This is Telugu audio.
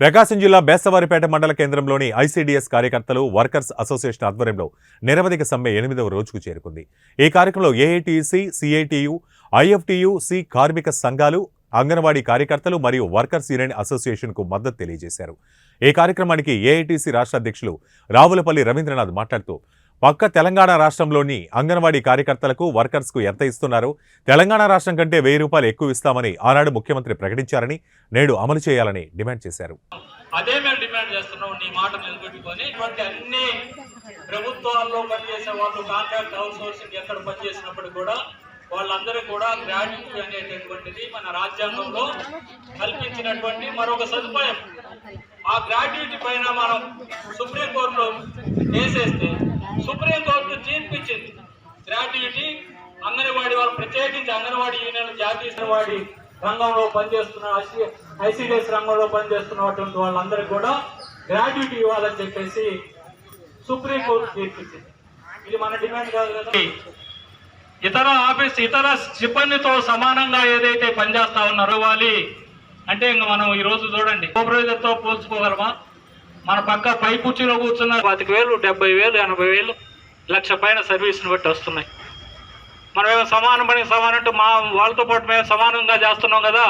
ప్రకాశం జిల్లా బేస్తవారిపేట మండల కేంద్రంలోని ఐసీడీఎస్ కార్యకర్తలు వర్కర్స్ అసోసియేషన్ ఆధ్వర్యంలో నిరవధిక సమ్మె ఎనిమిదవ రోజుకు చేరుకుంది. ఈ కార్యక్రమంలో ఏఐటీసీ సిఐటియు ఐఎఫ్టియు సి కార్మిక సంఘాలు అంగన్వాడీ కార్యకర్తలు మరియు వర్కర్స్ యూనియన్ అసోసియేషన్కు మద్దతు తెలియజేశారు. ఈ కార్యక్రమానికి ఏఐటీసీ రాష్ట్ర అధ్యక్షులు రావులపల్లి రవీంద్రనాథ్ మాట్లాడుతూ పక్క తెలంగాణ రాష్ట్రంలోని అంగన్వాడీ కార్యకర్తలకు వర్కర్స్కు ఎంత ఇస్తున్నారు? తెలంగాణ రాష్ట్రం కంటే వెయ్యి రూపాయలు ఎక్కువ ఇస్తామని ఆనాడు ముఖ్యమంత్రి ప్రకటించారని నేడు అమలు చేయాలని డిమాండ్ చేశారు. అదే మేము డిమాండ్ చేస్తున్నాం. నీ మాట నిలబెట్టుకొని ఇటువంటి అన్ని ప్రభుత్వాల్లో పనిచేసే వాళ్ళు కాంట్రాక్ట్ అవుట్ సోర్సింగ్ ఎక్కడ పనిచేసినప్పుడు కూడా వాళ్ళందరూ కూడా గ్రాడ్యుటీ అనేటటువంటిది మన రాజ్యాంగంలో కల్పించినటువంటి మరొక సదుపాయం. ఆ గ్రాడ్యుటీ పైన మనం సుప్రీంకోర్టులో వేసేస్తే సుప్రీంకోర్టు తీర్పు ఇచ్చింది గ్రాట్యుటీ అంగన్వాడీ వాళ్ళు ప్రత్యేకించి అంగన్వాడీ యూనియన్ జాతీయ వాడి రంగంలో పనిచేస్తున్న ఐసీడీఎస్ రంగంలో పనిచేస్తున్నటువంటి వాళ్ళందరికీ కూడా గ్రాట్యుటీ ఇవ్వాలని చెప్పేసి సుప్రీంకోర్టు తీర్పిచ్చింది. ఇది మన డిమాండ్ కాదు కదా. ఇతర ఆఫీస్ ఇతర సిబ్బందితో సమానంగా ఏదైతే పనిచేస్తా ఉన్నారో వాలి అంటే ఇంకా మనం ఈ రోజు చూడండి. సూపర్వైజర్ పోల్చుకోగలమా? మన పక్క పై కుర్చీలో కూర్చున్న పాతిక వేలు డెబ్బై వేలు ఎనభై వేలు లక్ష పైన సర్వీస్ని బట్టి వస్తున్నాయి. మనమేమో సమానం పని సమానం మా వాళ్ళతో పాటు మేము సమానంగా చేస్తున్నాం కదా.